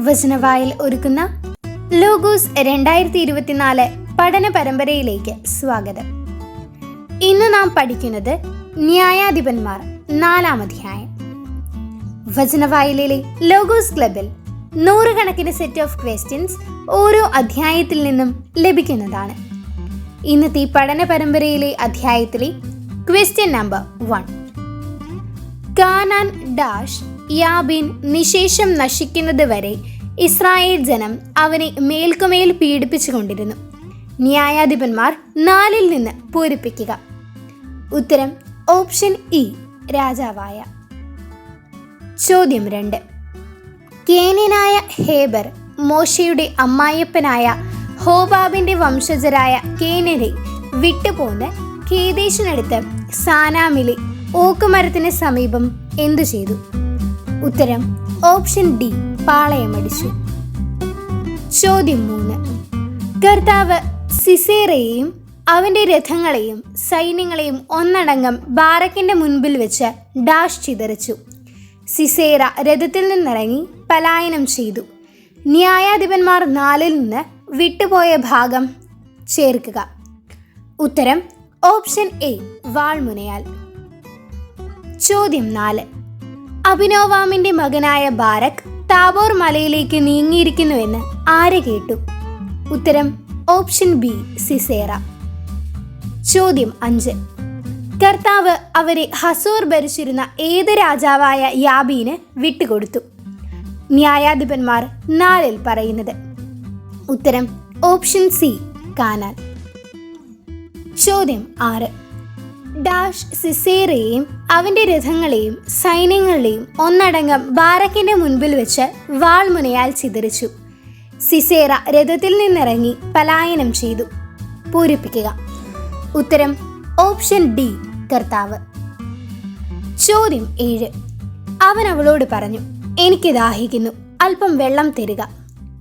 വചനവായിൽ ഒരുക്കുന്ന ലോഗോസ് രണ്ടായിരത്തി ഇരുപത്തിനാല് പഠന പരമ്പരയിലേക്ക് സ്വാഗതം. ഇന്ന് നാം പഠിക്കുന്നത് ന്യായാധിപന്മാർ നാലാം അധ്യായം. വചനവായിലെ ലോഗോസ് ക്ലബിൽ നൂറുകണക്കിന് സെറ്റ് ഓഫ് ക്വസ്റ്റ്യൻസ് ഓരോ അധ്യായത്തിൽ നിന്നും ലഭിക്കുന്നതാണ്. ഇന്നത്തെ പഠന പരമ്പരയിലെ അധ്യായത്തിലെ question number one Canaan dash Jabin നിശേഷം നശിക്കുന്നത് വരെ ഇസ്രായേൽ ജനം അവനെ മേൽക്കുമേൽ പീഡിപ്പിച്ചുകൊണ്ടിരുന്നു. ന്യായാധിപന്മാർ നാലിൽ നിന്ന് പൂരിപ്പിക്കുക. ഉത്തരം ഓപ്ഷൻ ഇ രാജാവായ. ചോദ്യം രണ്ട്. കേനനായ ഹേബർ മോശയുടെ അമ്മായിയപ്പനായ ഹോബാബിന്റെ വംശജരായ കേനരെ വിട്ടുപോന്ന് കേദേശിനടുത്ത് സാനാമിലെ ഓക്കുമരത്തിന് സമീപം എന്തു ചെയ്തു? ഉത്തരം ഓപ്ഷൻ ഡി പാളയമടിച്ചു ചോദ്യം മൂന്ന്. കർത്താവ് സിസേറയെയും അവന്റെ രഥങ്ങളെയും സൈന്യങ്ങളെയും ഒന്നടങ്കം ബാറക്കിന്റെ മുൻപിൽ വെച്ച് ഡാഷ് ചിതറിച്ചു. സിസേറ രഥത്തിൽ നിന്നിറങ്ങി പലായനം ചെയ്തു. ന്യായാധിപന്മാർ നാലിൽ നിന്ന് വിട്ടുപോയ ഭാഗം ചേർക്കുക. ഉത്തരം ഓപ്ഷൻ എ വാൾമുനയാൽ. ചോദ്യം നാല്. അഭിനോവാമിന്റെ മകനായ ബാരക് താബോർ മലയിലേക്ക് നീങ്ങിയിരിക്കുന്നുവെന്ന് ആര് കേട്ടു? ഉത്തരം ഓപ്ഷൻ ബി സിസേറ. ചോദ്യം അഞ്ച്. കർത്താവ് അവരെ ഹസൂർ ഭരിച്ചിരുന്ന ഏത് രാജാവായ യാബീന് വിട്ടുകൊടുത്തു? ന്യായാധിപന്മാർ നാലിൽ പറയുന്നത്. ഉത്തരം ഓപ്ഷൻ സി കാനാൻ. ചോദ്യം ആറ്. ഡാഷ് സിസേറയെയും അവന്റെ രഥങ്ങളെയും സൈന്യങ്ങളെയും ഒന്നടങ്കം ബാരക്കിന്റെ മുൻപിൽ വെച്ച് വാൾമുനയാൽ ചിതറിച്ചു. സിസേറ രഥത്തിൽ നിന്നിറങ്ങി പലായനം ചെയ്തു. പൂരിപ്പിക്കുക. ഉത്തരം ഓപ്ഷൻ ഡി കർത്താവ്. ചോദ്യം ഏഴ്. അവൻ അവളോട് പറഞ്ഞു എനിക്ക് ദാഹിക്കുന്നു. അല്പം വെള്ളം തരിക.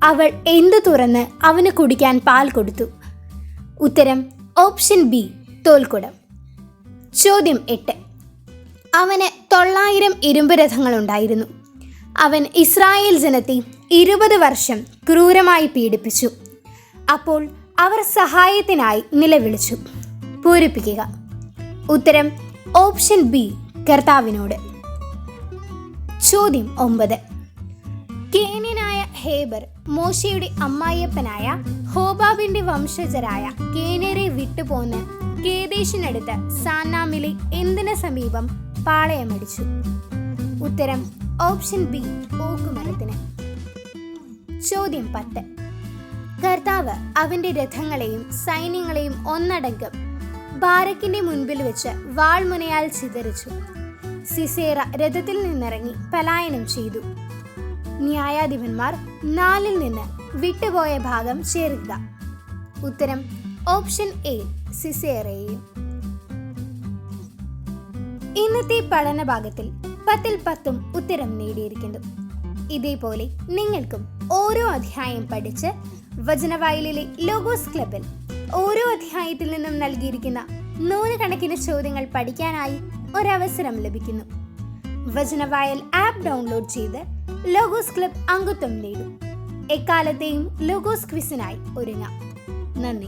അവൾ എന്തു തുറന്ന് അവന് കുടിക്കാൻ പാൽ കൊടുത്തു. ഉത്തരം ഓപ്ഷൻ ബി തോൽക്കുടം. ചോദ്യം എട്ട്. അവന് തൊള്ളായിരം ഇരുമ്പ് രഥങ്ങളുണ്ടായിരുന്നു. അവൻ ഇസ്രായേൽ ജനത്തെ ഇരുപത് വർഷം ക്രൂരമായി പീഡിപ്പിച്ചു. അപ്പോൾ അവർ സഹായത്തിനായി നിലവിളിച്ചു. പൂരിപ്പിക്കുക. ഉത്തരം ഓപ്ഷൻ ബി കർത്താവിനോട്. ചോദ്യം ഒമ്പത്. കേന്യനായ ഹേബർ മോശയുടെ അമ്മായിയപ്പനായ ഹോബാബിന്റെ വംശജരായ കേനരെ വിട്ടുപോന്ന് കേദേശിനടുത്ത് സാനാമിലെ എന്തിന് സമീപം പാളയമടിച്ചു? ഉത്തരം ഓപ്ഷൻ ബി ഓക്കുമരത്തിന്. ചോദ്യം പത്ത്. കർത്താവ് അവന്റെ രഥങ്ങളെയും സൈന്യങ്ങളെയും ഒന്നടങ്കം ബാരക്കിന്റെ മുൻപിൽ വെച്ച് വാൾമുനയാൽ ചിതറിച്ചു. സിസേറ രഥത്തിൽ നിന്നിറങ്ങി പലായനം ചെയ്തു. ന്യായാധിപന്മാർ നാലിൽ നിന്ന് വിട്ടുപോയ ഭാഗം ചേർക്കുക ഉത്തരം ഓപ്ഷൻ എ സിസേറയെയും ഇന്നത്തെ പഠന ഭാഗത്തിൽ പത്തിൽ പത്തും ഉത്തരം നേടിയിരിക്കുന്നു. ഇതേപോലെ നിങ്ങൾക്കും ഓരോ അധ്യായം പഠിച്ച് വചനവായിലെ ലോഗോസ് ക്ലബിൽ ഓരോ അധ്യായത്തിൽ നിന്നും നൽകിയിരിക്കുന്ന നൂറുകണക്കിന് ചോദ്യങ്ങൾ പഠിക്കാനായി ഒരവസരം ലഭിക്കുന്നു. വചനവായൽ ആപ്പ് ഡൗൺലോഡ് ചെയ്ത് ലോഗോസ് ക്ലബ് അംഗത്വം നേടും. എക്കാലത്തെയും ലോഗോസ് ക്വിസിനായി ഒരുങ്ങാം. നന്ദി.